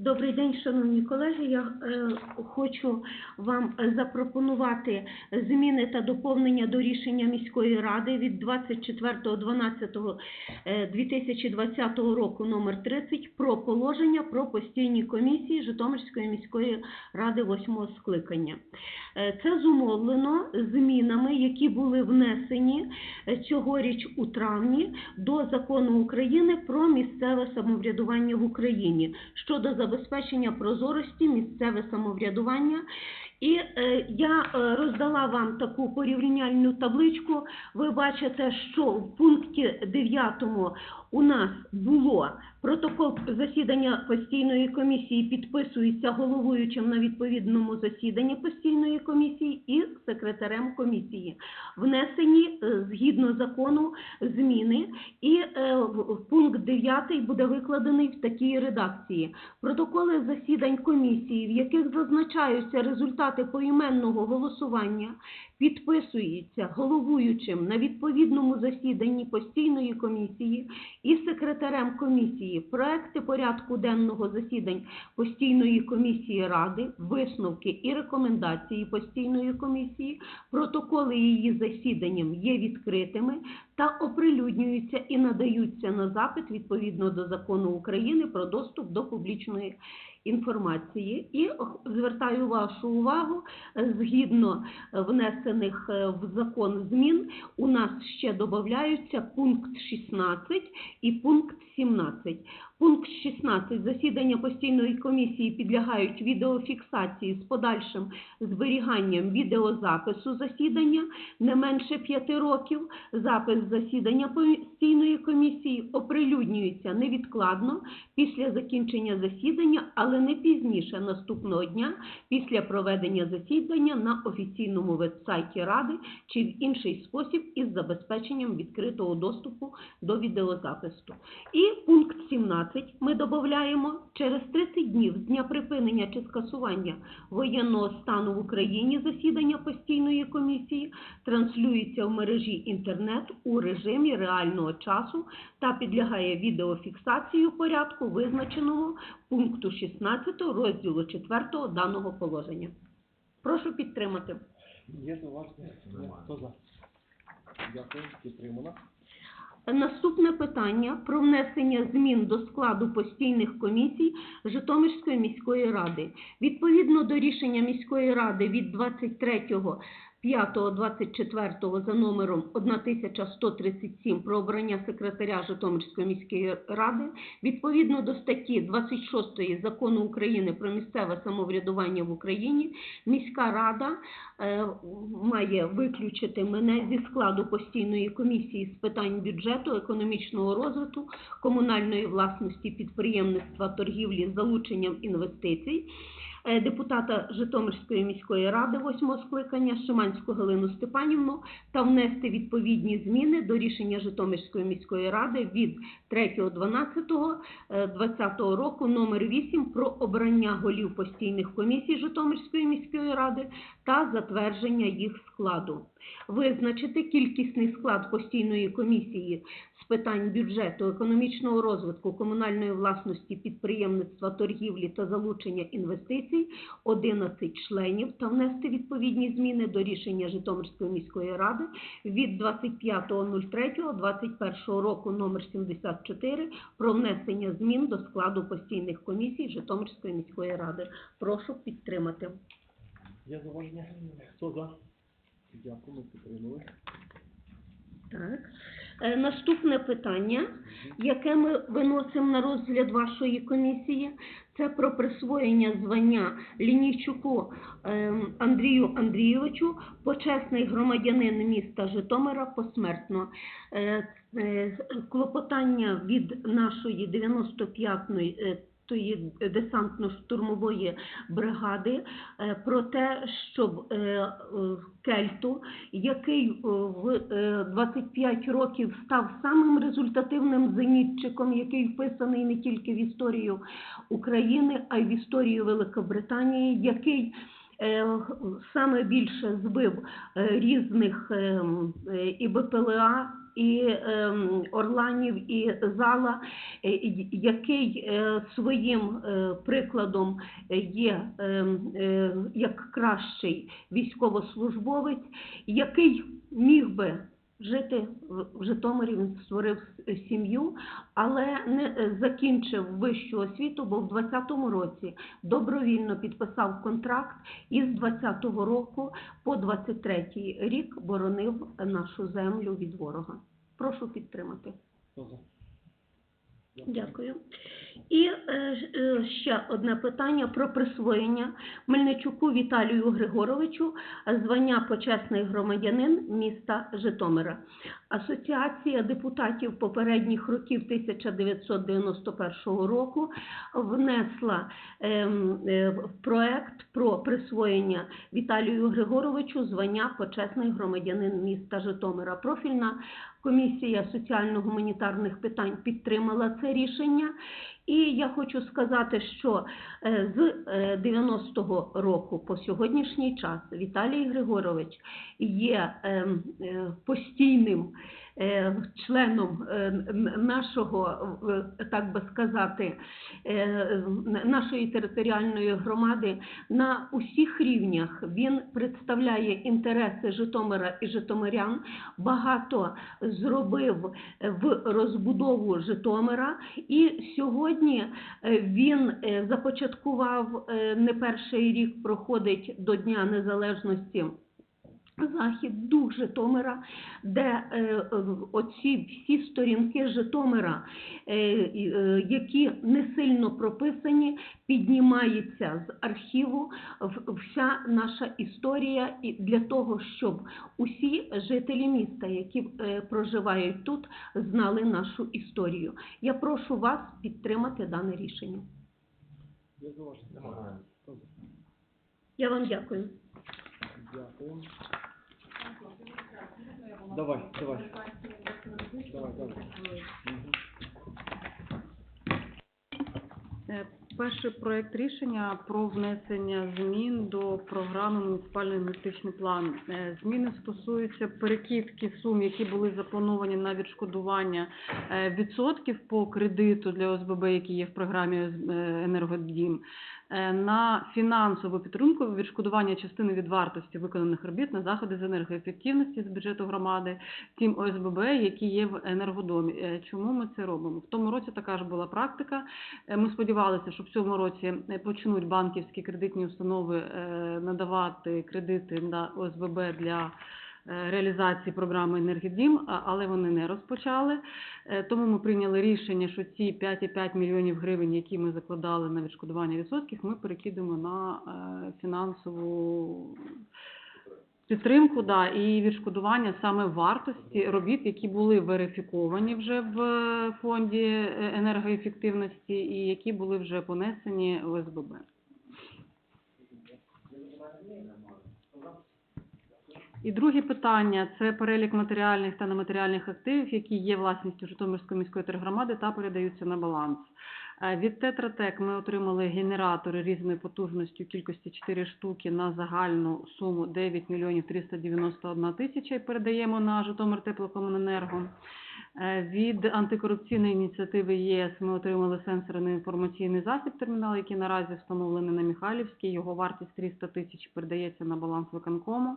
Добрий день, шановні колеги. Я е, хочу вам е, запропонувати зміни та доповнення до рішення міської ради від 24.12.2020 року номер 30 про положення про постійні комісії Житомирської міської ради 8 скликання. Е, Це зумовлено змінами, які були внесені е, цьогоріч у травні до закону України про місцеве самоврядування в Україні щодо забезпечення прозорості місцеве самоврядування. І е, я е, роздала вам таку порівняльну табличку. Ви бачите, що в пункті 9 у нас було протокол засідання постійної комісії підписується головуючим на відповідному засіданні постійної комісії і секретарем комісії. Внесені е, згідно закону зміни, і е, пункт 9 буде викладений в такій редакції. Протоколи засідань комісії, в яких зазначаються результати поіменного голосування, підписуються головуючим на відповідному засіданні постійної комісії і секретарем комісії. Проекти порядку денного засідань постійної комісії ради, висновки і рекомендації постійної комісії, протоколи її засіданням є відкритими та оприлюднюються і надаються на запит відповідно до закону України про доступ до публічної інформації. І звертаю вашу увагу, е, згідно внесених е, в закон змін, у нас ще додаються пункт 16 і пункт 17. Пункт 16. Засідання постійної комісії підлягають відеофіксації з подальшим зберіганням відеозапису засідання не менше 5 років. Запис засідання постійної комісії оприлюднюється невідкладно після закінчення засідання, але не пізніше наступного дня після проведення засідання на офіційному вебсайті Ради чи в інший спосіб із забезпеченням відкритого доступу до відеозапису. І пункт 17 ми додаємо через 30 днів з дня припинення чи скасування воєнного стану в Україні засідання постійної комісії транслюється в мережі інтернет у режимі реального часу та підлягає відеофіксації у порядку, визначеного пункту 16 розділу 4 даного положення. Прошу підтримати. Є зауваження? Хто за? Дякую, підтримано. Наступне питання про внесення змін до складу постійних комісій Житомирської міської ради. Відповідно до рішення міської ради від 23.05.24 за номером 1137 про обрання секретаря Житомирської міської ради, відповідно до статті 26 Закону України про місцеве самоврядування в Україні, міська рада е, має виключити мене зі складу постійної комісії з питань бюджету, економічного розвитку, комунальної власності, підприємництва, торгівлі залученням інвестицій. Е, Депутата Житомирської міської ради восьмого скликання Шиманську Галину Степанівну та внести відповідні зміни до рішення Житомирської міської ради від 3.12.2020 року номер 8 про обрання голів постійних комісій Житомирської міської ради та затвердження їх складу. Визначити кількісний склад постійної комісії з питань бюджету, економічного розвитку, комунальної власності, підприємництва, торгівлі та залучення інвестицій 11 членів та внести відповідні зміни до рішення Житомирської міської ради від 25.03.2021 року номер 74 про внесення змін до складу постійних комісій Житомирської міської ради. Прошу підтримати. Є зауваження? Хто за? Дякую, ми підтримали. Так. Е, Наступне питання, яке ми виносимо на розгляд вашої комісії, це про присвоєння звання Лінійчуку ем, Андрію Андрійовичу, почесний громадянин міста Житомира посмертно. Е, е, Клопотання від нашої 95-ї е, тої десантно-штурмової бригади е, про те, щоб е, е, Кельту, який е, в е, 25 років став самим результативним зенітчиком, який вписаний не тільки в історію України, а й в історію Великобританії, який е, саме більше збив е, різних е, і БПЛА, і Орланів, і Зала, е, який е, своїм е, прикладом є е, як кращий військовослужбовець, який міг би жити в- Житомирі, він створив сім'ю, але не е, закінчив вищу освіту, бо в 20-му році добровільно підписав контракт і з 20-го року по 23-й рік боронив нашу землю від ворога. Прошу підтримати. Дякую. І е, е, ще одне питання про присвоєння Мельничуку Віталію Григоровичу звання почесний громадянин міста Житомира. Асоціація депутатів попередніх років 1991 року внесла ем, е, проект про присвоєння Віталію Григоровичу звання почесний громадянин міста Житомира. Профільна комісія соціально-гуманітарних питань підтримала це рішення. І я хочу сказати, що е, з е, 90-го року по сьогоднішній час Віталій Григорович є ем, е, постійним е, членом е, нашого, е, так би сказати, е, нашої територіальної громади на усіх рівнях. Він представляє інтереси Житомира і Житомирян, багато зробив в розбудову Житомира, і сьогодні е, він е, започаткував е, не перший рік, проходить до Дня Незалежності. Захід дух Житомира, де е, е, оці всі сторінки Житомира, е, е, які не сильно прописані, піднімається з архіву вся наша історія, і для того, щоб усі жителі міста, які е, проживають тут, знали нашу історію. Я прошу вас підтримати дане рішення. Я вам дякую. Дякую. Давай, давай. Давай, давай. Е, Перший проект рішення про внесення змін до програми муніципальний інвестиційний план. Е, Зміни стосуються перекидки сум, які були заплановані на відшкодування е, відсотків по кредиту для ОСББ, які є в програмі «Енергодім», на фінансову підтримку відшкодування частини від вартості виконаних робіт на заходи з енергоефективності з бюджету громади тим ОСББ, які є в енергодомі. Е, Чому ми це робимо? В тому році така ж була практика. Е, Ми сподівалися, що в цьому році е, почнуть банківські кредитні установи е, надавати кредити на ОСББ для е, реалізації програми «Енергодім», але вони не розпочали. Е, Тому ми прийняли рішення, що ці 5,5 мільйонів гривень, які ми закладали на відшкодування відсотків, ми перекидемо на е, фінансову підтримку да, і відшкодування саме вартості робіт, які були верифіковані вже в фонді е, енергоефективності і які були вже понесені ОСББ. І друге питання це перелік матеріальних та нематеріальних активів, які є власністю Житомирської міської тергромади та передаються на баланс. Е, Від Тетратек ми отримали генератори різної потужності кількості 4 штуки на загальну суму 9 мільйонів 391 тисяча і передаємо на Житомир теплокомуненерго. Е, Від антикорупційної ініціативи ЄС ми отримали сенсорний інформаційний засіб термінал, який наразі встановлений на Михайлівській. Його вартість 300 тисяч передається на баланс виконкому.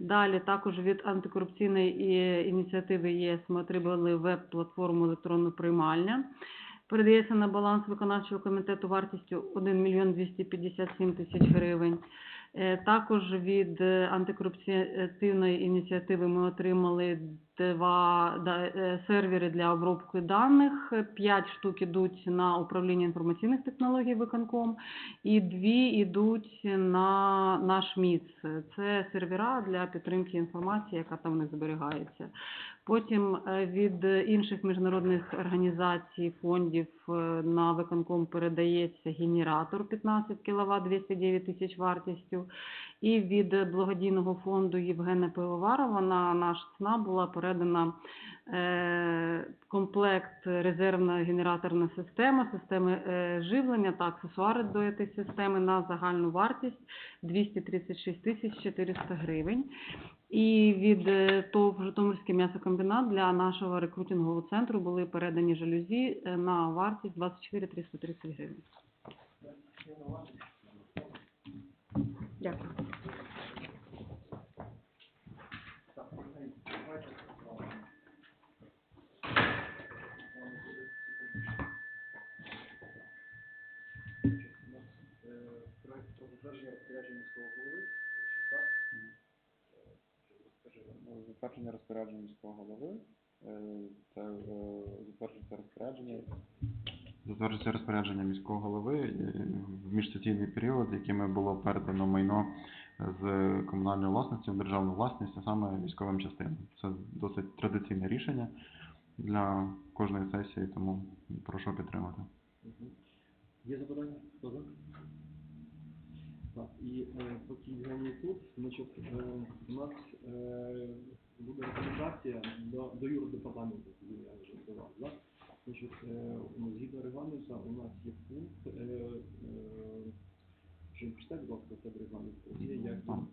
Далі також від антикорупційної ініціативи ЄС ми отримали веб-платформу електронну приймальня. Передається на баланс виконавчого комітету вартістю 1 мільйон 257 тисяч гривень. Е, Також від е, антикорупційної ініціативи ми отримали два е, сервери для обробки даних. П'ять штук ідуть на управління інформаційних технологій виконком, і дві йдуть на наш МІЦ. Це сервера для підтримки інформації, яка там не зберігається. Потім е, від інших міжнародних організацій, фондів е, на виконком передається генератор 15 кВт 209 тисяч вартістю. І від благодійного фонду Євгена Пивоварова на наш ЦНА була передана е, комплект резервна генераторна система, системи живлення та аксесуари до цієї системи на загальну вартість 236 тисяч 400 гривень. І від е, ТОВ Житомирський м'ясокомбінат для нашого рекрутингового центру були передані жалюзі е, на вартість 24 330 гривень. Дякую. Проект голови. Затвердження розпорядження міського голови. е, Це е, затверджується розпорядження. Затверджується розпорядження міського голови е, в міжсесійний період, якими було передано майно з комунальної власності в державну власність, а саме військовим частинам. Це досить традиційне рішення для кожної сесії, тому прошу підтримати. Є запитання? Хто за? Так, і е, поки Євгеній тут, значить, е, у нас е, буде рекомендація до, до юрдепартаменту, тоді я вже сказав, да? Значить, е, згідно регламенту у нас є пункт, е, е, що прочитай, будь ласка, це регламент, є, як правильно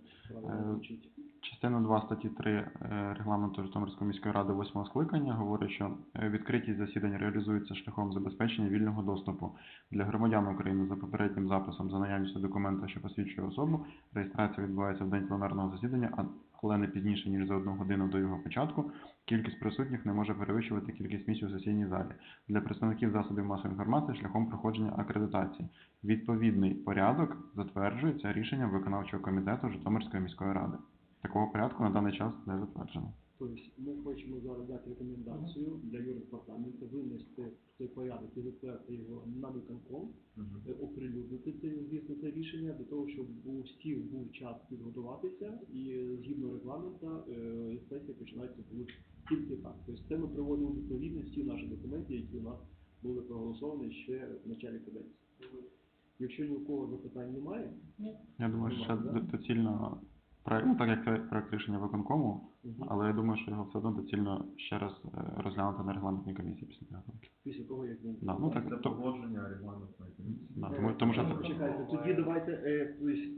е, звучить. Частина 2 статті 3 е, регламенту Житомирської міської ради 8 скликання говорить, що е, відкритість засідань реалізується шляхом забезпечення вільного доступу для громадян України за попереднім записом за наявністю документа, що посвідчує особу. Реєстрація відбувається в день пленарного засідання, а- але не пізніше ніж за одну годину до його початку. Кількість присутніх не може перевищувати кількість місць у сесійній залі. Для представників засобів масової інформації шляхом проходження акредитації. Відповідний порядок затверджується рішенням виконавчого комітету Житомирської міської ради. Такого порядку на даний час не затверджено. Тобто ми хочемо зараз дати рекомендацію для юрдепартаменту винести цей порядок і затвердити його на виконком, оприлюднити це, звісно, це рішення для того, щоб у всіх був час підготуватися і згідно регламента е, сесія починається будуть тільки так. Тобто це ми приводимо відповідність всі наші документи, які у нас були проголосовані ще в началі каденції. Якщо ні у кого запитань немає, Я думаю, що ще да? д- доцільно проект, ну, так як це проект рішення виконкому, мгм, але я думаю, що його все одно доцільно ще раз е, розглянути на регламентній комісії після підготовки. після того, як він Да, ну так, Це то, погодження регламентної комісії. да, тому, тому що це, Почекайте, тоді давайте е,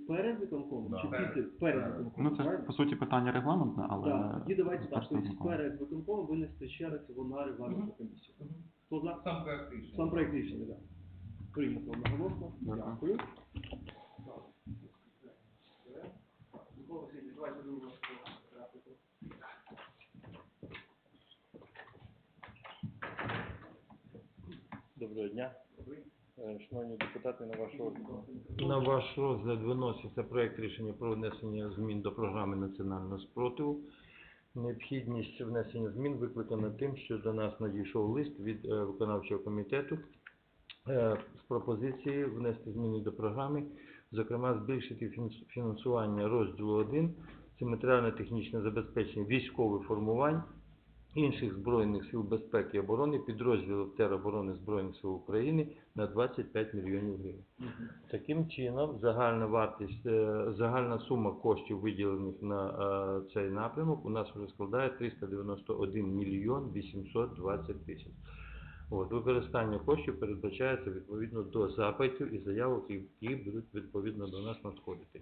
перед виконкомом чи після перед виконкомом? ну це ж правильно? по суті питання регламентне, але Так, тоді давайте так, першим тобто перед виконкомом винести ще раз його на регламентну комісію. Хто за? Сам проект рішення. Сам проект рішення, так. Прийнято одноголосно. Дякую. Доброго дня. Е, Шановні депутати, на ваш розгляд. На ваш розгляд виноситься проект рішення про внесення змін до програми національного спротиву. Необхідність внесення змін викликана тим, що до нас надійшов лист від е, виконавчого комітету з пропозицією внести зміни до програми, зокрема збільшити фінансування розділу 1 це матеріально-технічне забезпечення військових формувань інших Збройних сил безпеки і оборони, підрозділів тероборони Збройних сил України на 25 мільйонів гривень. Таким чином, загальна вартість, е, загальна сума коштів, виділених на е, цей напрямок, у нас вже складає 391 мільйон 820 тисяч. От, використання коштів передбачається відповідно до запитів і заявок, які будуть відповідно до нас надходити.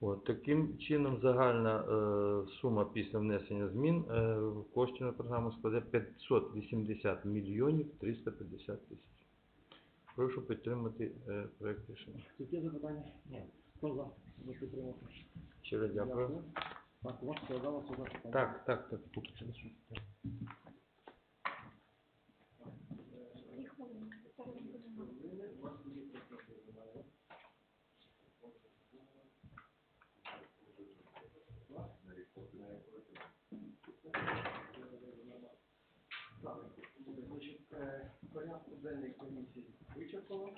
От, таким чином загальна е, сума після внесення змін е, коштів на програму складе 580 мільйонів 350 тисяч. Прошу підтримати е, проект рішення. Тут запитання? Ні. Хто за? Ви підтримати. Щиро дякую. Так, у вас складалося запитання. Так, так, так. Так, значить, е, порядку денний комісії вичерпано.